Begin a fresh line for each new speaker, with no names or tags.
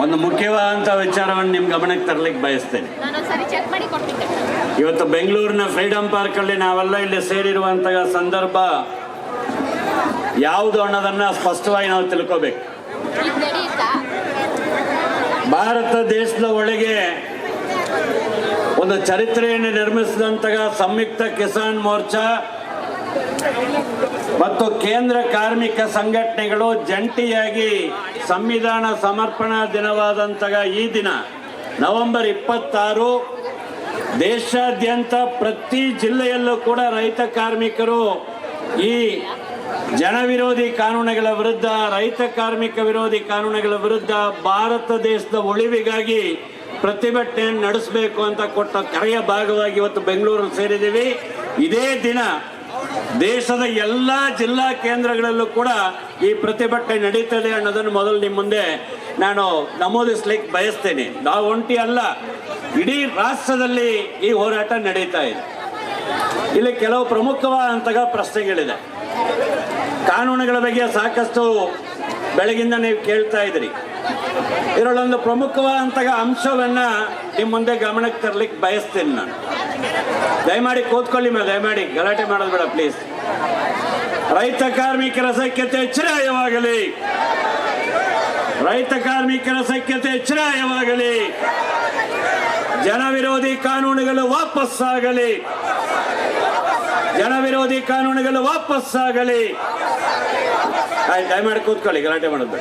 ಒಂದು ಮುಖ್ಯವಾದಂಥ ವಿಚಾರವನ್ನು ನಿಮ್ಮ ಗಮನಕ್ಕೆ ತರಲಿಕ್ಕೆ ಬಯಸ್ತೇನೆ. ಇವತ್ತು ಬೆಂಗಳೂರಿನ ಫ್ರೀಡಂ ಪಾರ್ಕಲ್ಲಿ ನಾವೆಲ್ಲ ಇಲ್ಲಿ ಸೇರಿರುವಂತಹ ಸಂದರ್ಭ ಯಾವುದು ಅನ್ನೋದನ್ನ ಸ್ಪಷ್ಟವಾಗಿ ನಾವು ತಿಳ್ಕೋಬೇಕು. ಭಾರತ ದೇಶದ ಒಳಗೆ ಒಂದು ಚರಿತ್ರೆಯನ್ನು ನಿರ್ಮಿಸಿದಂತಹ ಸಂಯುಕ್ತ ಕಿಸಾನ್ ಮೋರ್ಚಾ ಮತ್ತು ಕೇಂದ್ರ ಕಾರ್ಮಿಕ ಸಂಘಟನೆಗಳು ಜಂಟಿಯಾಗಿ ಸಂವಿಧಾನ ಸಮರ್ಪಣಾ ದಿನವಾದಂತಹ ಈ ದಿನ, ನವೆಂಬರ್ ಇಪ್ಪತ್ತಾರು, ದೇಶಾದ್ಯಂತ ಪ್ರತಿ ಜಿಲ್ಲೆಯಲ್ಲೂ ಕೂಡ ರೈತ ಕಾರ್ಮಿಕರು ಈ ಜನವಿರೋಧಿ ಕಾನೂನುಗಳ ವಿರುದ್ಧ, ರೈತ ಕಾರ್ಮಿಕ ವಿರೋಧಿ ಕಾನೂನುಗಳ ವಿರುದ್ಧ ಭಾರತ ದೇಶದ ಉಳಿವಿಗಾಗಿ ಪ್ರತಿಭಟನೆಯನ್ನು ನಡೆಸಬೇಕು ಅಂತ ಕೊಟ್ಟ ಕರೆಯ ಭಾಗವಾಗಿ ಇವತ್ತು ಬೆಂಗಳೂರು ಸೇರಿದ್ದೀವಿ. ಇದೇ ದಿನ ದೇಶದ ಎಲ್ಲ ಜಿಲ್ಲಾ ಕೇಂದ್ರಗಳಲ್ಲೂ ಕೂಡ ಈ ಪ್ರತಿಭಟನೆ ನಡೀತದೆ ಅನ್ನೋದನ್ನು ಮೊದಲು ನಿಮ್ಮ ಮುಂದೆ ನಾನು ನಮೂದಿಸ್ಲಿಕ್ಕೆ ಬಯಸ್ತೇನೆ. ನಾವು ಒಂಟಿ ಅಲ್ಲ, ಇಡೀ ರಾಷ್ಟ್ರದಲ್ಲಿ ಈ ಹೋರಾಟ ನಡೀತಾ ಇದೆ. ಇಲ್ಲಿ ಕೆಲವು ಪ್ರಮುಖವಾದಂತಹ ಪ್ರಶ್ನೆಗಳಿದೆ. ಕಾನೂನುಗಳ ಬಗ್ಗೆ ಸಾಕಷ್ಟು ಬೆಳಗಿಂದ ನೀವು ಕೇಳ್ತಾ ಇದ್ರಿ ಇದರಲ್ಲೊಂದು ಪ್ರಮುಖವಾದಂತಹ ಅಂಶವನ್ನ ನಿಮ್ಮ ಮುಂದೆ ಗಮನಕ್ಕೆ ತರಲಿಕ್ಕೆ ಬಯಸ್ತೇನೆ ನಾನು. ದಯಮಾಡಿ ಕೂತ್ಕೊಳ್ಳಿ ಮೇಲೆ ದಯಮಾಡಿ ಗಲಾಟೆ ಮಾಡೋದು ಬೇಡ ಪ್ಲೀಸ್. ರೈತ ಕಾರ್ಮಿಕರ ಸಖ್ಯತೆ ಹೆಚ್ಚಿನಾಯವಾಗಲಿ ರೈತ ಕಾರ್ಮಿಕರ ಸಖ್ಯತೆ ಎಚ್ಚರಾಯವಾಗಲಿ ಜನವಿರೋಧಿ ಕಾನೂನುಗಳು ವಾಪಸ್ಸಾಗಲಿ. ಜನವಿರೋಧಿ ಕಾನೂನುಗಳು ವಾಪಸ್ಸಾಗಲಿ. ಆಯ್ತು, ದಯಮಾಡಿ ಕೂತ್ಕೊಳ್ಳಿ, ಗಲಾಟೆ ಮಾಡೋದು